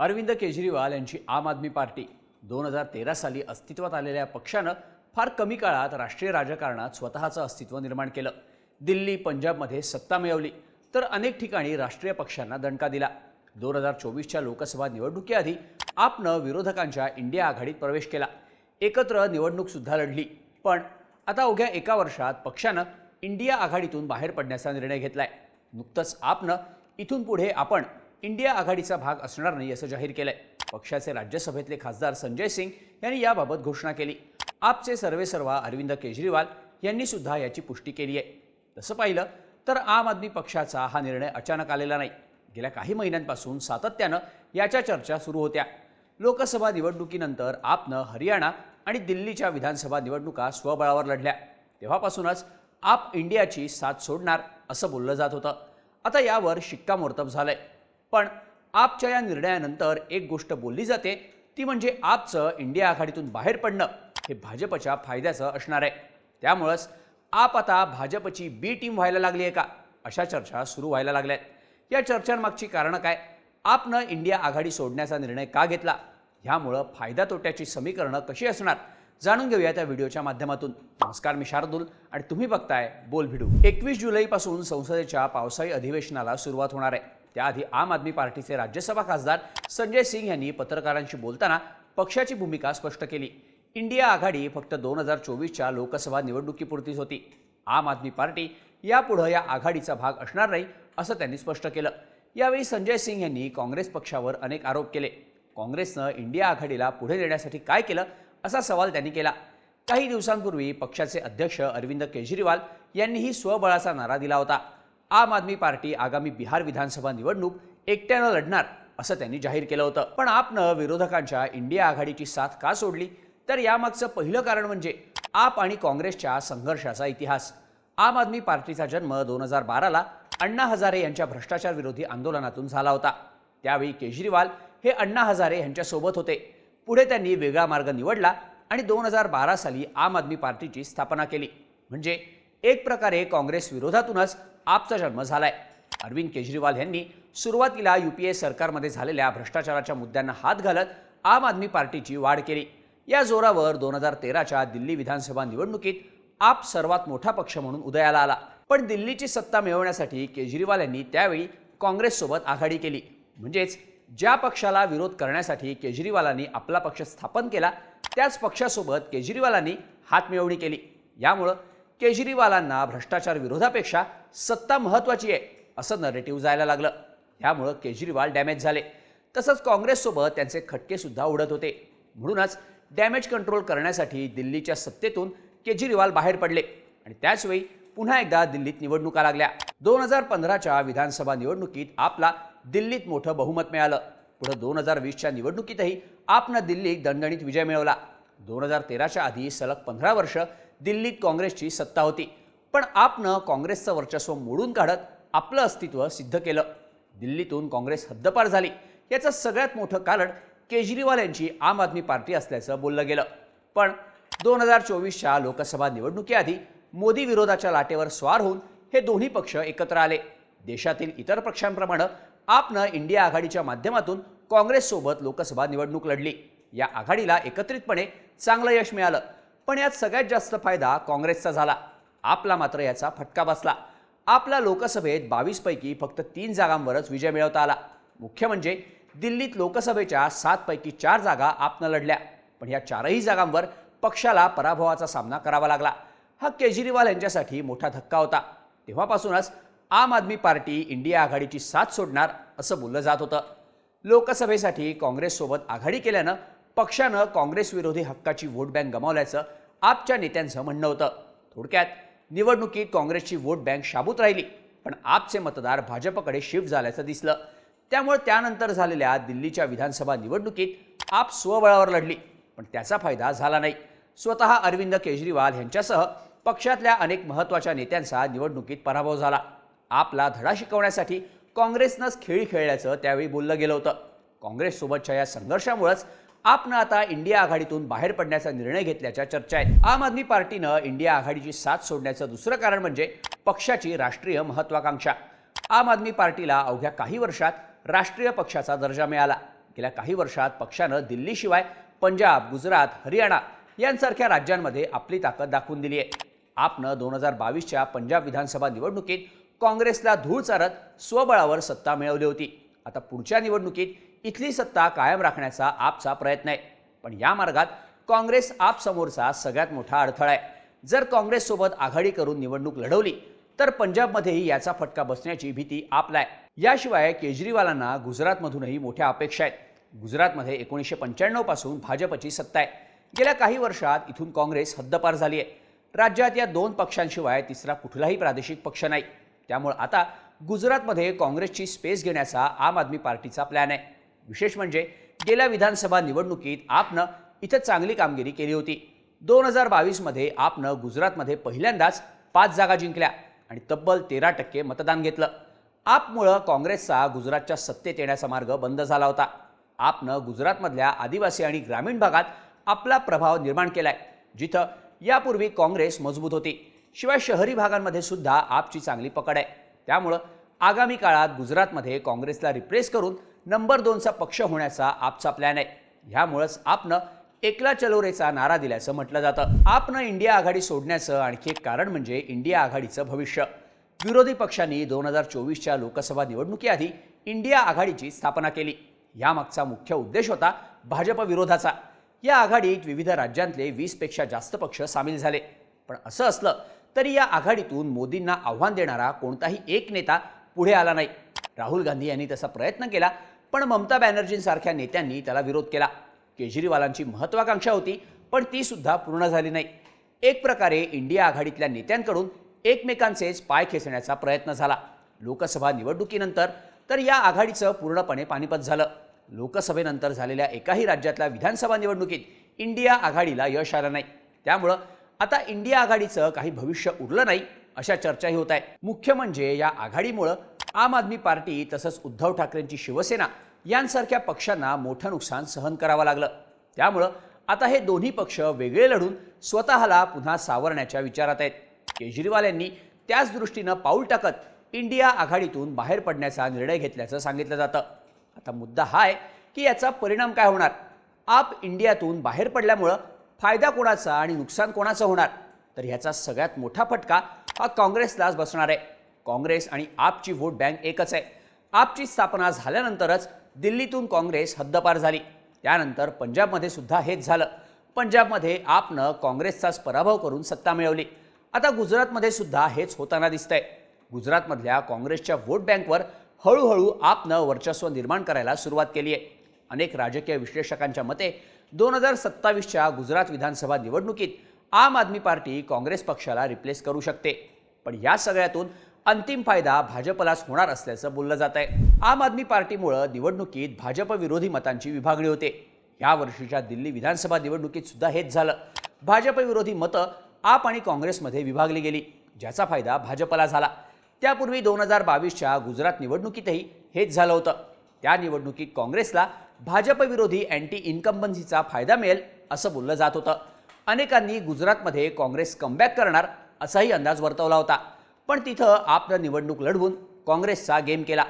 अरविंद केजरीवाल यांची आम आदमी पार्टी. दोन हजार तेरा साली अस्तित्वात आलेल्या पक्षानं फार कमी काळात राष्ट्रीय राजकारणात स्वतःचं अस्तित्व निर्माण केलं. दिल्ली पंजाबमध्ये सत्ता मिळवली तर अनेक ठिकाणी राष्ट्रीय पक्षांना दणका दिला. दोन हजार चोवीसच्या लोकसभा निवडणुकीआधी आपनं विरोधकांच्या इंडिया आघाडीत प्रवेश केला. एकत्र निवडणूकसुद्धा लढली पण आता अवघ्या एका वर्षात पक्षानं इंडिया आघाडीतून बाहेर पडण्याचा निर्णय घेतलाय. नुकतंच आपनं इथून पुढे आपण इंडिया आघाडीचा भाग असणार नाही असं जाहीर केलंय. पक्षाचे राज्यसभेतले खासदार संजय सिंग यांनी याबाबत घोषणा केली. आपचे सर्वेसर्वा अरविंद केजरीवाल यांनी सुद्धा याची पुष्टी केली आहे. तसं पाहिलं तर आम आदमी पक्षाचा हा निर्णय अचानक आलेला नाही. गेल्या काही महिन्यांपासून सातत्यानं याच्या चर्चा सुरू होत्या. लोकसभा निवडणुकीनंतर आपनं हरियाणा आणि दिल्लीच्या विधानसभा निवडणुका स्वबळावर लढल्या. तेव्हापासूनच आप इंडियाची साथ सोडणार असं बोललं जात होतं. आता यावर शिक्कामोर्तब झालंय. पण आपच्या या निर्णयानंतर एक गोष्ट बोलली जाते ती म्हणजे आपचं इंडिया आघाडीतून बाहेर पडणं हे भाजपच्या फायद्याचं असणार आहे. त्यामुळंच आप आता भाजपची बी टीम व्हायला लागली आहे का? अशा चर्चा सुरू व्हायला लागल्या आहेत. या चर्चांमागची कारणं काय? आपनं इंडिया आघाडी सोडण्याचा निर्णय का घेतला? ह्यामुळं फायदा तोट्याची समीकरणं कशी असणार? जाणून घेऊया त्या व्हिडिओच्या माध्यमातून. नमस्कार मी शार्दूल आणि तुम्ही बघताय बोल भिडू एकवीस जुलैपासून संसदेच्या पावसाळी अधिवेशनाला सुरुवात होणार आहे. त्याआधी आम आदमी पार्टीचे राज्यसभा खासदार संजय सिंग यांनी पत्रकारांशी बोलताना पक्षाची भूमिका स्पष्ट केली. इंडिया आघाडी फक्त दोन हजार चोवीसच्या लोकसभा निवडणुकीपुरतीच होती. आम आदमी पार्टी यापुढं या आघाडीचा भाग असणार नाही असं त्यांनी स्पष्ट केलं. यावेळी संजय सिंग यांनी काँग्रेस पक्षावर अनेक आरोप केले. काँग्रेसनं इंडिया आघाडीला पुढे नेण्यासाठी काय केलं असा सवाल त्यांनी केला. काही दिवसांपूर्वी पक्षाचे अध्यक्ष अरविंद केजरीवाल यांनीही स्वबळाचा नारा दिला होता. आम आदमी पार्टी आगामी बिहार विधानसभा निवडणूक एकट्यानं लढणार असं त्यांनी जाहीर केलं होतं. पण आपनं विरोधकांच्या इंडिया आघाडीची साथ का सोडली? तर यामागचं पहिलं कारण म्हणजे आप आणि काँग्रेसच्या संघर्षाचा इतिहास. आम आदमी पार्टीचा जन्म दोन हजार बाराला अण्णा हजारे यांच्या भ्रष्टाचार विरोधी आंदोलनातून झाला होता. त्यावेळी केजरीवाल हे अण्णा हजारे यांच्यासोबत होते. पुढे त्यांनी वेगळा मार्ग निवडला आणि दोन हजार बारा साली आम आदमी पार्टीची स्थापना केली. म्हणजे एक प्रकारे काँग्रेस विरोधातूनच आपचा जन्म झालाय. अरविंद केजरीवाल यांनी सुरुवातीला युपीए सरकारमध्ये झालेल्या भ्रष्टाचाराच्या मुद्द्यांना हात घालत आम आदमी पार्टीची वाढ केली. या जोरावर दोन हजार तेराच्या दिल्ली विधानसभा निवडणुकीत आप सर्वात मोठा पक्ष म्हणून उदयाला आला. पण दिल्लीची सत्ता मिळवण्यासाठी केजरीवाल यांनी त्यावेळी काँग्रेससोबत आघाडी केली. म्हणजेच ज्या पक्षाला विरोध करण्यासाठी केजरीवालांनी आपला पक्ष स्थापन केला त्याच पक्षासोबत केजरीवालांनी हातमिळवणी केली. यामुळं केजरीवालांना भ्रष्टाचार विरोधापेक्षा सत्ता महत्त्वाची आहे असं नरेटिव्ह जायला लागलं. यामुळं केजरीवाल डॅमेज झाले. तसंच काँग्रेससोबत त्यांचे खटकेसुद्धा उडत होते. म्हणूनच डॅमेज कंट्रोल करण्यासाठी दिल्लीच्या सत्तेतून केजरीवाल बाहेर पडले. आणि त्याचवेळी पुन्हा एकदा दिल्लीत निवडणुका लागल्या. दोन हजार पंधराच्या विधानसभा निवडणुकीत आपला दिल्लीत मोठं बहुमत मिळालं. पुढे दोन हजार वीसच्या निवडणुकीतही आपनं दिल्लीत दणदणीत विजय मिळवला. दोन हजार तेराच्या आधी सलग पंधरा वर्ष दिल्लीत काँग्रेसची सत्ता होती. पण आपनं काँग्रेसचं वर्चस्व मोडून काढत आपलं अस्तित्व सिद्ध केलं. दिल्लीतून काँग्रेस हद्दपार झाली. याचं सगळ्यात मोठं कारण केजरीवाल यांची आम आदमी पार्टी असल्याचं बोललं गेलं. पण दोन हजार चोवीसच्या लोकसभा निवडणुकीआधी मोदी विरोधाच्या लाटेवर स्वार होऊन हे दोन्ही पक्ष एकत्र आले. देशातील इतर पक्षांप्रमाणे आपनं इंडिया आघाडीच्या माध्यमातून काँग्रेससोबत लोकसभा निवडणूक लढली. या आघाडीला एकत्रितपणे चांगलं यश मिळालं. पण यात सगळ्यात जास्त फायदा काँग्रेसचा झाला. आपला मात्र याचा फटका बसला. आपला लोकसभेत बावीसपैकी फक्त तीन जागांवरच विजय मिळवता आला. मुख्य म्हणजे दिल्लीत लोकसभेच्या सातपैकी चार जागा आपनं लढल्या. पण या चारही जागांवर पक्षाला पराभवाचा सामना करावा लागला. हा केजरीवाल यांच्यासाठी मोठा धक्का होता. तेव्हापासूनच आम आदमी पार्टी इंडिया आघाडीची साथ सोडणार असं बोललं जात होतं. लोकसभेसाठी काँग्रेससोबत आघाडी केल्यानं पक्षानं काँग्रेसविरोधी हक्काची वोट बँक गमावल्याचं आपच्या नेत्यांचं म्हणणं होतं. थोडक्यात निवडणुकीत काँग्रेसची वोट बँक शाबूत राहिली पण आपचे मतदार भाजपकडे शिफ्ट झाल्याचं दिसलं. त्यामुळे त्यानंतर झालेल्या दिल्लीच्या विधानसभा निवडणुकीत आप स्वबळावर लढली पण त्याचा फायदा झाला नाही. स्वतः अरविंद केजरीवाल यांच्यासह पक्षातल्या अनेक महत्त्वाच्या नेत्यांचा निवडणुकीत पराभव झाला. आपला धडा शिकवण्यासाठी काँग्रेसनंच खेळी खेळल्याचं त्यावेळी बोललं गेलं होतं. काँग्रेससोबतच्या या संघर्षामुळेच आपनं आता इंडिया आघाडीतून बाहेर पडण्याचा निर्णय घेतल्याच्या चर्चा आहेत. आम आदमी पार्टीनं इंडिया आघाडीची साथ सोडण्याचं दुसरं कारण म्हणजे पक्षाची राष्ट्रीय महत्वाकांक्षा. आम आदमी पार्टीला अवघ्या काही वर्षात राष्ट्रीय पक्षाचा दर्जा मिळाला. गेल्या काही वर्षात पक्षानं दिल्लीशिवाय पंजाब गुजरात हरियाणा यांसारख्या राज्यांमध्ये आपली ताकद दाखवून दिली आहे. आपनं दोन हजार बावीसच्या पंजाब विधानसभा निवडणुकीत काँग्रेसला धूळ चारत स्वबळावर सत्ता मिळवली होती. आता पुढच्या निवडणुकीत इथली सत्ता कायम राखण्याचा आपचा प्रयत्न आहे. पण या मार्गात काँग्रेस आप समोरचा सगळ्यात मोठा अडथळा आहे. जर काँग्रेससोबत आघाडी करून निवडणूक लढवली तर पंजाबमध्येही याचा फटका बसण्याची भीती आपला आहे याशिवाय केजरीवालांना गुजरातमधूनही मोठ्या अपेक्षा आहेत. गुजरातमध्ये एकोणीसशे पंच्याण्णवपासून भाजपची सत्ता आहे. गेल्या काही वर्षात इथून काँग्रेस हद्दपार झाली आहे. राज्यात या दोन पक्षांशिवाय तिसरा कुठलाही प्रादेशिक पक्ष नाही. त्यामुळे आता गुजरातमध्ये काँग्रेसची स्पेस घेण्याचा आम आदमी पार्टीचा प्लॅन आहे. विशेष म्हणजे गेल्या विधानसभा निवडणुकीत आपनं इथं चांगली कामगिरी केली होती. दोन हजार बावीसमध्ये आपनं गुजरातमध्ये पहिल्यांदाच पाच जागा जिंकल्या आणि तब्बल तेरा टक्के मतदान घेतलं. आपमुळं काँग्रेसचा गुजरातच्या सत्तेत येण्याचा मार्ग बंद झाला होता. आपनं गुजरातमधल्या आदिवासी आणि ग्रामीण भागात आपला प्रभाव निर्माण केलाय जिथं यापूर्वी काँग्रेस मजबूत होती. शिवाय शहरी भागांमध्ये सुद्धा आपची चांगली पकड आहे. त्यामुळं आगामी काळात गुजरातमध्ये काँग्रेसला रिप्लेस करून नंबर दोनचा पक्ष होण्याचा आपचा प्लॅन आहे. ह्यामुळंच आपनं एकला चलोरेचा नारा दिल्याचं म्हटलं जातं. आपनं इंडिया आघाडी सोडण्याचं आणखी एक कारण म्हणजे इंडिया आघाडीचं भविष्य. विरोधी पक्षांनी दोन हजार चोवीसच्या लोकसभा निवडणुकीआधी इंडिया आघाडीची स्थापना केली. यामागचा मुख्य उद्देश होता भाजप विरोधाचा. या आघाडीत विविध राज्यांतले वीसपेक्षा जास्त पक्ष सामील झाले. पण असं असलं तरी या आघाडीतून मोदींना आव्हान देणारा कोणताही एक नेता पुढे आला नाही. राहुल गांधी यांनी तसा प्रयत्न केला पण ममता बॅनर्जींसारख्या नेत्यांनी त्याला विरोध केला. केजरीवालांची महत्त्वाकांक्षा होती पण ती सुद्धा पूर्ण झाली नाही. एक प्रकारे इंडिया आघाडीतल्या नेत्यांकडून एकमेकांचेच पाय खेचण्याचा प्रयत्न झाला. लोकसभा निवडणुकीनंतर तर या आघाडीचं पूर्णपणे पानिपत झालं. लोकसभेनंतर झालेल्या एकाही राज्यातल्या विधानसभा निवडणुकीत इंडिया आघाडीला यश आलं नाही. त्यामुळं आता इंडिया आघाडीचं काही भविष्य उरलं नाही अशा चर्चाही होत आहे मुख्य म्हणजे या आघाडीमुळं आम आदमी पार्टी तसंच उद्धव ठाकरेंची शिवसेना यांसारख्या पक्षांना मोठं नुकसान सहन करावं लागलं. त्यामुळं आता हे दोन्ही पक्ष वेगळे लढून स्वतःला पुन्हा सावरण्याच्या विचारात आहेत. केजरीवाल यांनी त्याच दृष्टीनं पाऊल टाकत इंडिया आघाडीतून बाहेर पडण्याचा निर्णय घेतल्याचं सांगितलं जातं. आता मुद्दा हा आहे की याचा परिणाम काय होणार? आप इंडियातून बाहेर पडल्यामुळं फायदा कोणाचा आणि नुकसान कोणाचं होणार? तर ह्याचा सगळ्यात मोठा फटका हा काँग्रेसलाच बसणार आहे. काँग्रेस आणि आपची वोट बँक एकच आहे. आपची स्थापना झाल्यानंतरच दिल्लीतून काँग्रेस हद्दपार झाली. त्यानंतर पंजाबमध्ये सुद्धा हेच झालं. पंजाबमध्ये आपनं काँग्रेसचाच पराभव करून सत्ता मिळवली. आता गुजरातमध्ये सुद्धा हेच होताना दिसतंय. गुजरातमधल्या काँग्रेसच्या वोट बँकवर हळूहळू आपनं वर्चस्व निर्माण करायला सुरुवात केली आहे अनेक राजकीय विश्लेषकांच्या मते दोन हजार सत्तावीसच्या गुजरात विधानसभा निवडणुकीत आम आदमी पार्टी काँग्रेस पक्षाला रिप्लेस करू शकते. पण या सगळ्यातून अंतिम फायदा भाजपलाच होणार असल्याचं बोललं जात आहे आम आदमी पार्टीमुळं निवडणुकीत भाजप विरोधी मतांची विभागणी होते. या वर्षीच्या दिल्ली विधानसभा निवडणुकीत सुद्धा हेच झालं. भाजप विरोधी मतं आप आणि काँग्रेसमध्ये विभागली गेली ज्याचा फायदा भाजपला झाला. त्यापूर्वी दोन हजार बावीसच्या गुजरात निवडणुकीतही हेच झालं होतं. त्या निवडणुकीत काँग्रेसला भाजप विरोधी अँटी इन्कम्बन्सीचा फायदा मिळेल असं बोललं जात होतं. अनेकांनी गुजरातमध्ये काँग्रेस कमबॅक करणार असाही अंदाज वर्तवला होता. पण तिथं आपलं निवडणूक लढवून काँग्रेसचा गेम केला.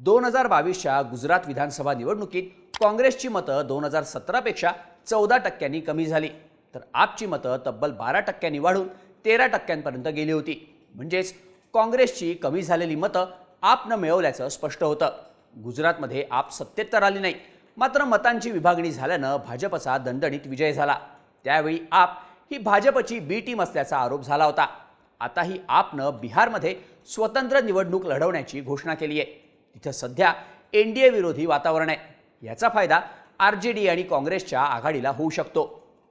दोन हजार बावीसच्या गुजरात विधानसभा निवडणुकीत काँग्रेसची मतं दोन हजार सतरापेक्षा चौदा टक्क्यांनी कमी झाली. तर आपची मतं तब्बल बारा टक्क्यांनी वाढून तेरा टक्क्यांपर्यंत गेली होती. म्हणजेच काँग्रेसची कमी झालेली मतं आपनं मिळवल्याचं स्पष्ट होतं. गुजरातमध्ये आप सत्तेत तर आली नाही मात्र मतांची विभागणी झाल्यानं भाजपचा दणदणीत विजय झाला. त्यावेळी आप ही भाजपची बी टीम असल्याचा आरोप झाला होता. आताही आपनं बिहारमध्ये स्वतंत्र निवडणूक लढवण्याची घोषणा केली आहे तिथं सध्या एन डी ए विरोधी वातावरण आहे. याचा फायदा आर जे डी आणि काँग्रेसच्या आघाडीला होऊ शकतो.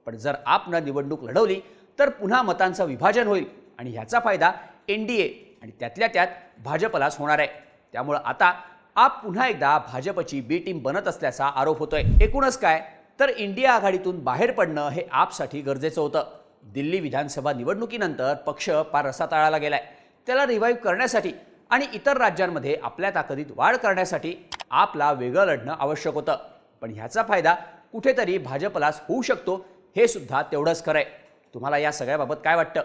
पण जर आपनं निवडणूक लढवली तर पुन्हा मतांचं विभाजन होईल आणि ह्याचा फायदा एन डी ए आणि त्यातल्या त्यात भाजपलाच होणार आहे. त्यामुळं आता आप पुन्हा एकदा भाजपची बी टीम बनत असल्याचा आरोप होतोय. एकूणच काय? तर इंडिया आघाडीतून बाहेर पडणं हे आपसाठी गरजेचं होतं. दिल्ली विधानसभा निवडणुकीनंतर पक्ष पार रसाताळाला गेलाय. त्याला रिव्हाइव्ह करण्यासाठी आणि इतर राज्यांमध्ये आपल्या ताकदीत वाढ करण्यासाठी आपला वेगळं लढणं आवश्यक होतं. पण ह्याचा फायदा कुठेतरी भाजपलाच होऊ शकतो हे सुद्धा तेवढंच खरं आहे तुम्हाला या सगळ्याबाबत काय वाटतं?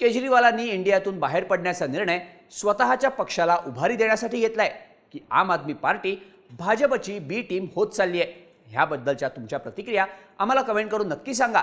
केजरीवालांनी इंडियातून बाहेर पडण्याचा निर्णय स्वतःच्या पक्षाला उभारी देण्यासाठी घेतलाय की आम आदमी पार्टी भाजपची बी टीम होत चालली आहे ह्याबद्दलच्या तुमच्या प्रतिक्रिया आम्हाला कमेंट करून नक्की सांगा.